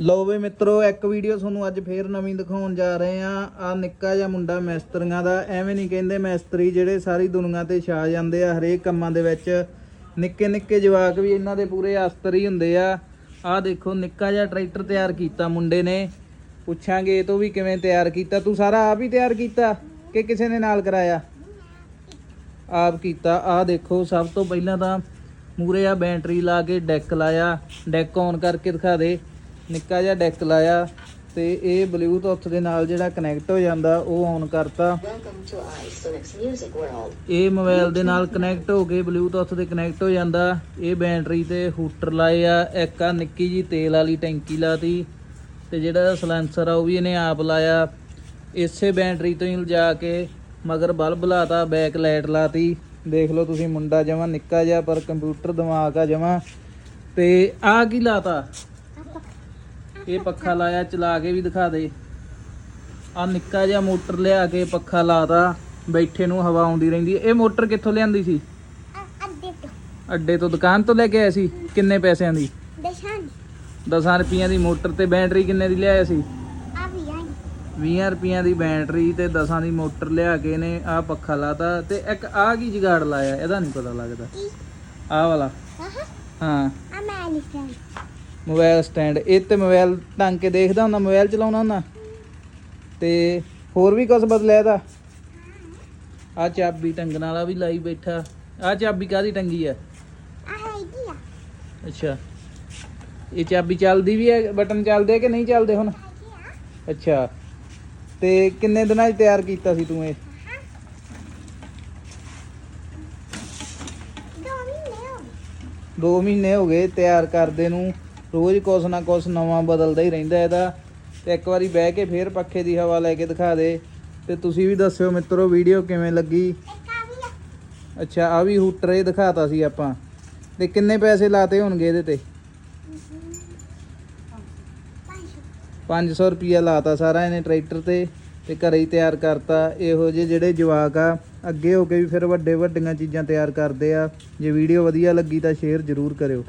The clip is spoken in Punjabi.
ਲਓ ਵੇ ਮਿੱਤਰੋ, ਇੱਕ ਵੀਡੀਓ ਤੁਹਾਨੂੰ ਅੱਜ ਫੇਰ ਨਵੀਂ ਦਿਖਾਉਣ ਜਾ ਰਹੇ ਆ ਆ ਨਿੱਕਾ ਜਿਹਾ ਮੁੰਡਾ ਮਿਸਤਰੀਆਂ ਦਾ, ਐਵੇਂ ਨਹੀਂ ਕਹਿੰਦੇ ਮਿਸਤਰੀ ਜਿਹੜੇ ਸਾਰੀ ਦੁਨੀਆ ਤੇ ਛਾ ਜਾਂਦੇ ਆ ਹਰੇਕ ਕੰਮਾਂ ਦੇ ਵਿੱਚ। ਨਿੱਕੇ ਨਿੱਕੇ ਜਵਾਕ ਵੀ ਇਹਨਾਂ ਦੇ ਪੂਰੇ ਅਸਤਰ ਹੀ ਹੁੰਦੇ ਆ। ਆ ਦੇਖੋ, ਨਿੱਕਾ ਜਿਹਾ ਟਰੈਕਟਰ ਤਿਆਰ ਕੀਤਾ ਮੁੰਡੇ ਨੇ। ਪੁੱਛਾਂਗੇ ਇਹ ਤੋਂ ਵੀ ਕਿਵੇਂ ਤਿਆਰ ਕੀਤਾ। ਤੂੰ ਸਾਰਾ ਆਪ ਹੀ ਤਿਆਰ ਕੀਤਾ ਕਿ ਕਿਸੇ ਨੇ ਨਾਲ ਕਰਾਇਆ? ਆਪ ਕੀਤਾ। ਆ ਦੇਖੋ, ਸਭ ਤੋਂ ਪਹਿਲਾਂ ਤਾਂ ਮੂਰੇ ਆ ਬੈਟਰੀ ਲਾ ਕੇ ਡੈਕ ਲਾਇਆ। ਡੈਕ ਔਨ ਕਰਕੇ ਦਿਖਾ ਦੇ। ਨਿੱਕਾ ਜਿਹਾ ਡੈਕ ਲਾਇਆ ਤੇ ਇਹ ਬਲੂਟੁੱਥ ਦੇ ਨਾਲ ਜਿਹੜਾ ਕਨੈਕਟ ਹੋ ਜਾਂਦਾ ਉਹ ਔਨ ਕਰਤਾ. ਇਹ ਮੋਬਾਈਲ ਦੇ ਨਾਲ ਕਨੈਕਟ ਹੋ ਕੇ ਬਲੂਟੁੱਥ ਤੇ ਕਨੈਕਟ ਹੋ ਜਾਂਦਾ। ਇਹ ਬੈਟਰੀ ਤੇ ਹੂਟਰ ਲਾਏ ਆ ਇੱਕ ਆ ਨਿੱਕੀ ਜੀ ਤੇਲ ਵਾਲੀ ਟੈਂਕੀ ਲਾਤੀ ਤੇ ਜਿਹੜਾ ਸਲੈਂਸਰ ਆ ਉਹ ਵੀ ਇਹਨੇ ਆਪ ਲਾਇਆ। ਇਸੇ ਬੈਟਰੀ ਤੋਂ ਹੀ ਲਿਜਾ ਕੇ ਮਗਰ ਬਲਬ ਲਾਤਾ ਬੈਕ ਲਾਈਟ ਲਾਤੀ। ਦੇਖ ਲਓ ਤੁਸੀਂ ਮੁੰਡਾ ਜਮਾ ਨਿੱਕਾ ਜਿਹਾ ਪਰ ਕੰਪਿਊਟਰ ਦਿਮਾਗ ਆ ਜਮਾ। ਤੇ ਆ ਕੀ ਲਾਤਾ? ਇਹ ਪੱਖਾ ਲਾਇਆ ਚਲਾ ਕੇ ਵੀ ਦਿਖਾ ਦੇ। ਆ ਨਿੱਕਾ ਜਿਹਾ ਮੋਟਰ ਲਿਆ ਕੇ ਪੱਖਾ ਲਾਤਾ ਬੈਠੇ ਨੂੰ ਹਵਾ ਆਉਂਦੀ ਰਹਿੰਦੀ ਹੈ। ਇਹ ਮੋਟਰ ਕਿੱਥੋਂ ਲਿਆਂਦੀ ਸੀ? ਅੱਡੇ ਤੋਂ। ਅੱਡੇ ਤੋਂ ਦੁਕਾਨ ਤੋਂ ਲੈ ਕੇ ਆਏ ਸੀ? ਕਿੰਨੇ ਪੈਸਿਆਂ ਦੀ? ਦਸ਼ਾਨ 10 ਰੁਪਈਆਂ ਦੀ ਮੋਟਰ ਤੇ ਬੈਟਰੀ ਕਿੰਨੇ ਦੀ ਲਿਆਏ ਸੀ? ਆ ਵੀ ਆਈ 20 ਰੁਪਈਆਂ ਦੀ ਬੈਟਰੀ ਤੇ 10 ਦੀ ਮੋਟਰ ਲਿਆ ਕੇ ਨੇ ਆ ਪੱਖਾ ਲਾਤਾ ਤੇ ਇੱਕ ਆ ਕੀ ਜਗਾੜ ਲਾਇਆ? ਇਹਦਾ ਨਹੀਂ ਪਤਾ ਲੱਗਦਾ। ਆ ਵਾਲਾ। ਆਹ? ਹਾਂ। ਆ ਮੈਂ ਲਿਖਿਆ। Mobile stand. ਇਹ ਤੇ ਮੋਬਾਈਲ ਟੰਗ ਕੇ ਦੇਖਦਾ ਹੁੰਦਾ ਮੋਬਾਈਲ ਚਲਾਉਣਾ ਹੁੰਦਾ। ਤੇ ਹੋਰ ਵੀ ਕੁਝ ਬਦਲਿਆ ਇਹਦਾ? ਆ ਚਾਬੀ ਟੰਗਣ ਵਾਲਾ ਵੀ ਲਾਈ ਬੈਠਾ। ਆ ਚਾਬੀ ਕਾਦੀ ਟੰਗੀ ਆ? ਆ ਹੈਗੀ ਆ। ਅੱਛਾ। ਇਹ ਚਾਬੀ ਚੱਲਦੀ ਵੀ ਹੈ ਬਟਨ ਚੱਲਦੇ ਕਿ ਨਹੀਂ ਚੱਲਦੇ ਹੁਣ? ਅੱਛਾ। ਤੇ ਕਿੰਨੇ ਦਿਨਾਂ 'ਚ ਤਿਆਰ ਕੀਤਾ ਸੀ ਤੂੰ ਇਹ? ਦੋ ਮਹੀਨੇ ਹੋ ਗਏ। 2 ਮਹੀਨੇ ਹੋ ਗਏ ਤਿਆਰ ਕਰਦੇ ਨੂੰ। ਰੋਜ਼ ਕੁਛ ਨਾ ਕੁਛ ਨਵਾਂ ਬਦਲਦਾ ਹੀ ਰਹਿੰਦਾ ਇਹਦਾ। ਤੇ ਇੱਕ ਵਾਰੀ ਬਹਿ ਕੇ ਫੇਰ ਪੱਖੇ ਦੀ ਹਵਾ ਲੈ ਕੇ ਦਿਖਾ ਦੇ। ਤੇ ਤੁਸੀਂ ਵੀ ਦੱਸਿਓ ਮਿੱਤਰੋ ਵੀਡੀਓ ਕਿਵੇਂ ਲੱਗੀ? ਅੱਛਾ ਆ ਵੀ ਹੂਟਰ ਇਹ ਦਿਖਾਤਾ ਸੀ ਆਪਾਂ। ਤੇ ਕਿੰਨੇ ਪੈਸੇ ਲਾਤੇ ਹੋਣਗੇ ਇਹਦੇ ਤੇ? ਪੰਜ 500 ਰੁਪਿਆ ਲਾਤਾ ਸਾਰਾ ਇਹਨੇ ਟਰੈਕਟਰ ਤੇ ਤੇ ਘਰੇ ਹੀ ਤਿਆਰ ਕਰਤਾ। ਇਹੋ ਜਿਹੇ ਜਿਹੜੇ ਜਵਾਕ ਆ, ਅੱਗੇ ਹੋ ਕੇ ਵੀ ਫਿਰ ਵੱਡੇ ਵੱਡੀਆਂ ਚੀਜ਼ਾਂ ਤਿਆਰ ਕਰਦੇ ਆ। ਜੇ ਵੀਡੀਓ ਵਧੀਆ ਲੱਗੀ ਤਾਂ ਸ਼ੇਅਰ ਜ਼ਰੂਰ ਕਰਿਓ।